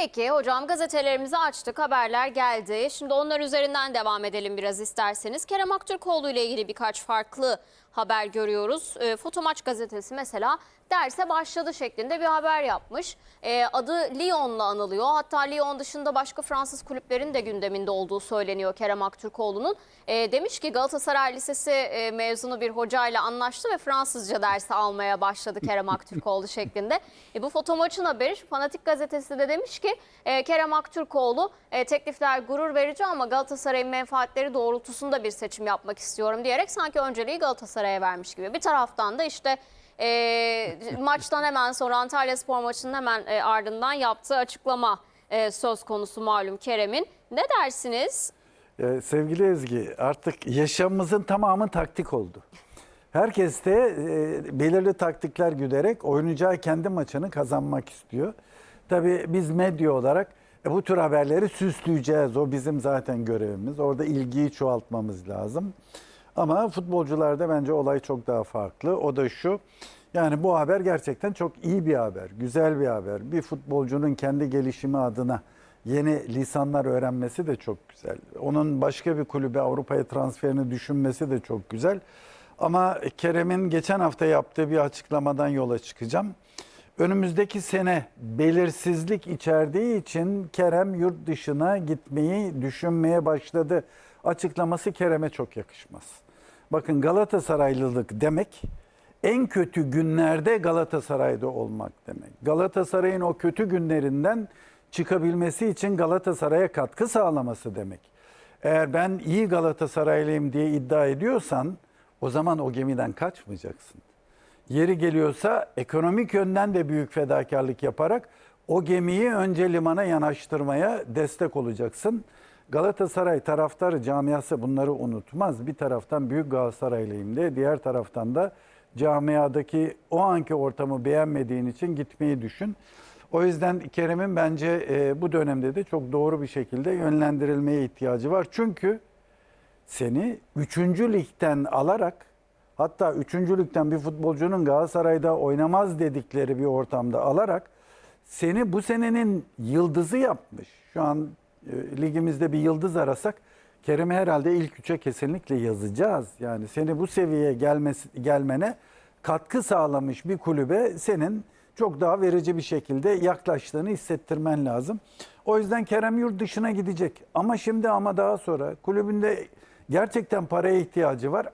Peki hocam gazetelerimizi açtık, haberler geldi. Şimdi onlar üzerinden devam edelim biraz isterseniz. Kerem Aktürkoğlu ile ilgili birkaç farklı haber görüyoruz. E, Fotomaç gazetesi mesela derse başladı şeklinde bir haber yapmış. E, adı Lyon'la anılıyor. Hatta Lyon dışında başka Fransız kulüplerin de gündeminde olduğu söyleniyor Kerem Aktürkoğlu'nun. E, demiş ki Galatasaray Lisesi e, mezunu bir hocayla anlaştı ve Fransızca dersi almaya başladı Kerem Aktürkoğlu şeklinde. E, bu Fotomaç'ın haberi Fanatik gazetesi de demiş ki e, Kerem Aktürkoğlu e, teklifler gurur verici ama Galatasaray'ın menfaatleri doğrultusunda bir seçim yapmak istiyorum diyerek sanki önceliği Galatasaray'a vermiş gibi. Bir taraftan da işte e, maçtan hemen sonra Antalya Spor maçının hemen e, ardından yaptığı açıklama e, söz konusu malum Kerem'in. Ne dersiniz? Ee, sevgili Ezgi artık yaşamımızın tamamı taktik oldu. Herkes de e, belirli taktikler güderek oynayacağı kendi maçını kazanmak istiyor. Tabii biz medya olarak e, bu tür haberleri süsleyeceğiz. O bizim zaten görevimiz. Orada ilgiyi çoğaltmamız lazım. Ama futbolcularda bence olay çok daha farklı. O da şu. Yani bu haber gerçekten çok iyi bir haber, güzel bir haber. Bir futbolcunun kendi gelişimi adına yeni lisanlar öğrenmesi de çok güzel. Onun başka bir kulübe Avrupa'ya transferini düşünmesi de çok güzel. Ama Kerem'in geçen hafta yaptığı bir açıklamadan yola çıkacağım. Önümüzdeki sene belirsizlik içerdiği için Kerem yurt dışına gitmeyi düşünmeye başladı. Açıklaması Kerem'e çok yakışmaz. Bakın Galatasaraylılık demek en kötü günlerde Galatasaray'da olmak demek. Galatasaray'ın o kötü günlerinden çıkabilmesi için Galatasaray'a katkı sağlaması demek. Eğer ben iyi Galatasaraylıyım diye iddia ediyorsan o zaman o gemiden kaçmayacaksın. Yeri geliyorsa ekonomik yönden de büyük fedakarlık yaparak o gemiyi önce limana yanaştırmaya destek olacaksın. Galatasaray taraftarı camiası bunları unutmaz. Bir taraftan büyük Galatasaraylıyım de, diğer taraftan da camiadaki o anki ortamı beğenmediğin için gitmeyi düşün. O yüzden Kerem'in bence e, bu dönemde de çok doğru bir şekilde yönlendirilmeye ihtiyacı var. Çünkü seni 3. ligden alarak hatta 3. ligden bir futbolcunun Galatasaray'da oynamaz dedikleri bir ortamda alarak seni bu senenin yıldızı yapmış. Şu an ligimizde bir yıldız arasak Kerem'i herhalde ilk üçe kesinlikle yazacağız. Yani seni bu seviyeye gelmesi, gelmene katkı sağlamış bir kulübe senin çok daha verici bir şekilde yaklaştığını hissettirmen lazım. O yüzden Kerem yurt dışına gidecek. Ama şimdi ama daha sonra kulübünde gerçekten paraya ihtiyacı var.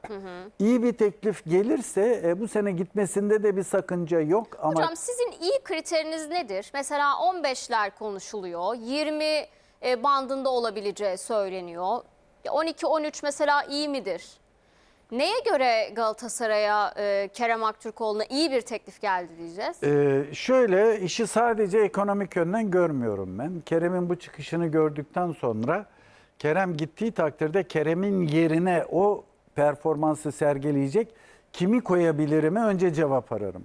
İyi bir teklif gelirse e, bu sene gitmesinde de bir sakınca yok. Ama Hocam sizin iyi kriteriniz nedir? Mesela 15'ler konuşuluyor. 20 e, bandında olabileceği söyleniyor. 12-13 mesela iyi midir? Neye göre Galatasaray'a e, Kerem Aktürkoğlu'na iyi bir teklif geldi diyeceğiz? Ee, şöyle işi sadece ekonomik yönden görmüyorum ben. Kerem'in bu çıkışını gördükten sonra Kerem gittiği takdirde Kerem'in yerine o performansı sergileyecek kimi koyabilirime önce cevap ararım.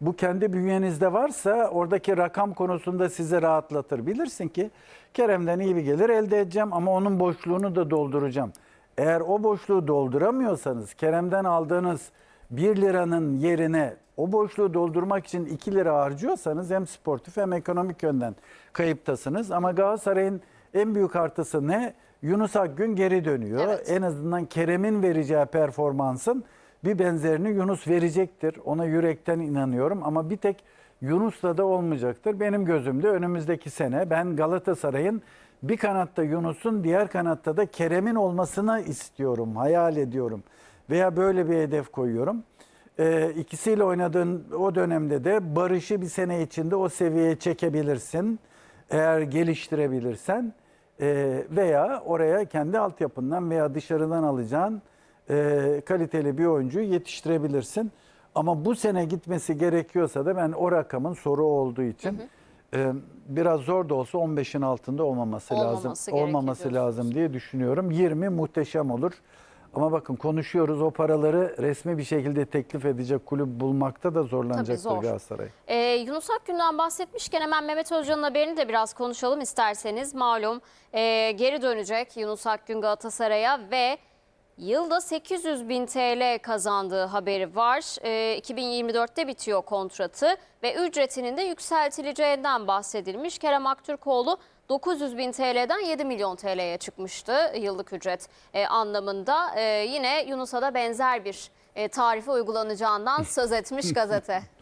Bu kendi bünyenizde varsa oradaki rakam konusunda sizi rahatlatır. Bilirsin ki Kerem'den iyi bir gelir elde edeceğim ama onun boşluğunu da dolduracağım. Eğer o boşluğu dolduramıyorsanız Kerem'den aldığınız 1 liranın yerine o boşluğu doldurmak için 2 lira harcıyorsanız hem sportif hem ekonomik yönden kayıptasınız. Ama Galatasaray'ın en büyük artısı ne? Yunus Akgün geri dönüyor. Evet. En azından Kerem'in vereceği performansın bir benzerini Yunus verecektir. Ona yürekten inanıyorum ama bir tek Yunus'la da olmayacaktır. Benim gözümde önümüzdeki sene ben Galatasaray'ın bir kanatta Yunus'un diğer kanatta da Kerem'in olmasını istiyorum, hayal ediyorum. Veya böyle bir hedef koyuyorum. Ee, ikisiyle oynadığın o dönemde de Barış'ı bir sene içinde o seviyeye çekebilirsin. Eğer geliştirebilirsen Ee, veya oraya kendi altyapından veya dışarıdan alacağın e, kaliteli bir oyuncuyu yetiştirebilirsin. Ama bu sene gitmesi gerekiyorsa da ben o rakamın soru olduğu için e, biraz zor da olsa 15'in altında olmaması, Olmaması lazım. Olmaması lazım diye düşünüyorum. 20 muhteşem olur. Ama bakın konuşuyoruz o paraları resmi bir şekilde teklif edecek kulüp bulmakta da zorlanacaktır zor. Galatasaray. Ee, Yunus Akgün'den bahsetmişken hemen Mehmet Özcan'ın haberini de biraz konuşalım isterseniz. Malum e, geri dönecek Yunus Akgün Galatasaray'a ve Yılda 800 bin TL kazandığı haberi var. Ee, 2024'te bitiyor kontratı ve ücretinin de yükseltileceğinden bahsedilmiş. Kerem Aktürkoğlu 900 bin TL'den 7 milyon TL'ye çıkmıştı yıllık ücret e, anlamında. E, yine Yunus'a da benzer bir e, tarife uygulanacağından söz etmiş gazete.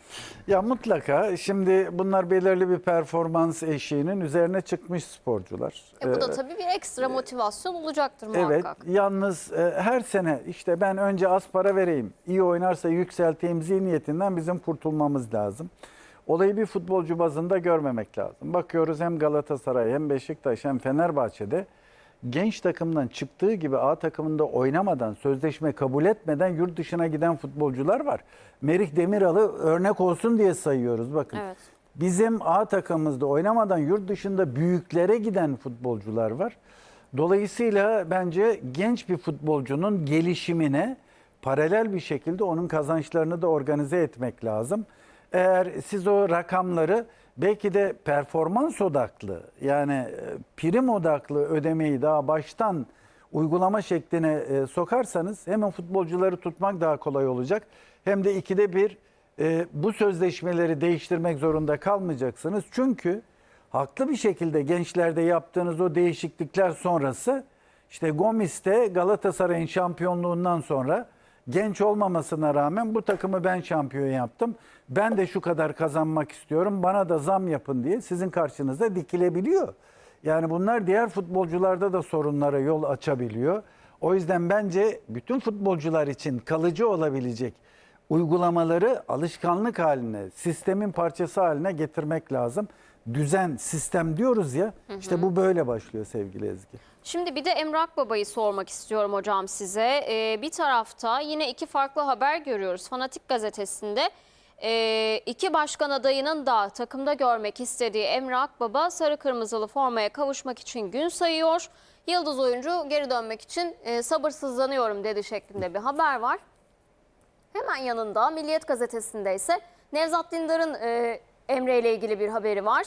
Ya mutlaka şimdi bunlar belirli bir performans eşiğinin üzerine çıkmış sporcular. E, bu da Ee, tabii bir ekstra motivasyon olacaktır Evet, muhakkak. yalnız e, her sene işte ben önce az para vereyim, iyi oynarsa yükselteyim zihniyetinden bizim kurtulmamız lazım. Olayı bir futbolcu bazında görmemek lazım. Bakıyoruz hem Galatasaray hem Beşiktaş hem Fenerbahçe'de genç takımdan çıktığı gibi A takımında oynamadan, sözleşme kabul etmeden yurt dışına giden futbolcular var. Merih Demiral'ı örnek olsun diye sayıyoruz bakın. Evet. Bizim A takımımızda oynamadan yurt dışında büyüklere giden futbolcular var. Dolayısıyla bence genç bir futbolcunun gelişimine paralel bir şekilde onun kazançlarını da organize etmek lazım. Eğer siz o rakamları belki de performans odaklı yani e, prim odaklı ödemeyi daha baştan uygulama şekline e, sokarsanız hem o futbolcuları tutmak daha kolay olacak hem de ikide bir e, bu sözleşmeleri değiştirmek zorunda kalmayacaksınız. Çünkü haklı bir şekilde gençlerde yaptığınız o değişiklikler sonrası işte Gomis'te Galatasaray'ın şampiyonluğundan sonra genç olmamasına rağmen bu takımı ben şampiyon yaptım. Ben de şu kadar kazanmak istiyorum. Bana da zam yapın diye sizin karşınızda dikilebiliyor. Yani bunlar diğer futbolcularda da sorunlara yol açabiliyor. O yüzden bence bütün futbolcular için kalıcı olabilecek uygulamaları alışkanlık haline, sistemin parçası haline getirmek lazım. Düzen, sistem diyoruz ya. işte bu böyle başlıyor sevgili Ezgi. Şimdi bir de Emrak Baba'yı sormak istiyorum hocam size. Ee, bir tarafta yine iki farklı haber görüyoruz. Fanatik gazetesinde e, iki başkan adayının da takımda görmek istediği Emrak Baba sarı kırmızılı formaya kavuşmak için gün sayıyor. Yıldız oyuncu geri dönmek için e, sabırsızlanıyorum dedi şeklinde bir haber var. Hemen yanında Milliyet Gazetesi'nde ise Nevzat Dindar'ın e, Emre ile ilgili bir haberi var.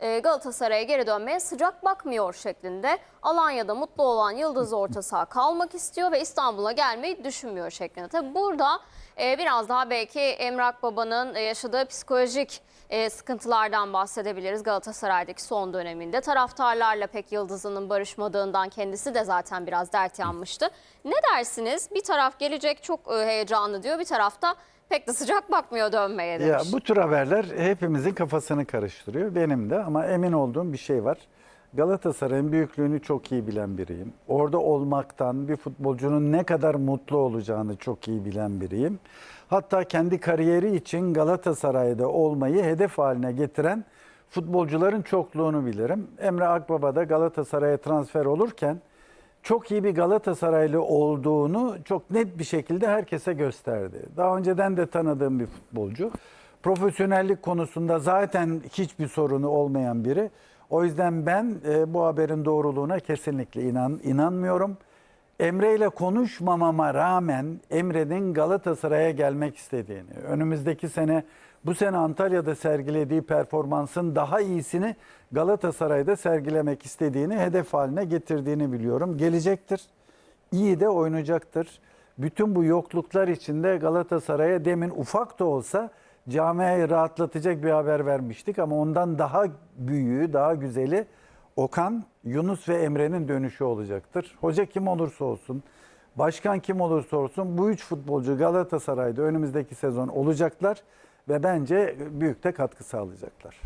E, Galatasaray'a geri dönmeye sıcak bakmıyor şeklinde. Alanya'da mutlu olan Yıldız orta saha kalmak istiyor ve İstanbul'a gelmeyi düşünmüyor şeklinde. Tabi burada biraz daha belki Emrak Baba'nın e, yaşadığı psikolojik e, sıkıntılardan bahsedebiliriz Galatasaray'daki son döneminde. Taraftarlarla pek Yıldız'ının barışmadığından kendisi de zaten biraz dert yanmıştı. Ne dersiniz? Bir taraf gelecek çok e, heyecanlı diyor, bir tarafta pek de sıcak bakmıyor dönmeye demiş. Ya bu tür haberler hepimizin kafasını karıştırıyor. Benim de ama emin olduğum bir şey var. Galatasaray'ın büyüklüğünü çok iyi bilen biriyim. Orada olmaktan bir futbolcunun ne kadar mutlu olacağını çok iyi bilen biriyim. Hatta kendi kariyeri için Galatasaray'da olmayı hedef haline getiren futbolcuların çokluğunu bilirim. Emre Akbaba da Galatasaray'a transfer olurken çok iyi bir Galatasaraylı olduğunu çok net bir şekilde herkese gösterdi. Daha önceden de tanıdığım bir futbolcu. Profesyonellik konusunda zaten hiçbir sorunu olmayan biri. O yüzden ben e, bu haberin doğruluğuna kesinlikle inan inanmıyorum. Emre ile konuşmamama rağmen Emre'nin Galatasaray'a gelmek istediğini, önümüzdeki sene bu sene Antalya'da sergilediği performansın daha iyisini Galatasaray'da sergilemek istediğini hedef haline getirdiğini biliyorum. Gelecektir. iyi de oynayacaktır. Bütün bu yokluklar içinde Galatasaray'a demin ufak da olsa camiayı rahatlatacak bir haber vermiştik ama ondan daha büyüğü, daha güzeli Okan, Yunus ve Emre'nin dönüşü olacaktır. Hoca kim olursa olsun, başkan kim olursa olsun bu üç futbolcu Galatasaray'da önümüzdeki sezon olacaklar ve bence büyük de katkı sağlayacaklar.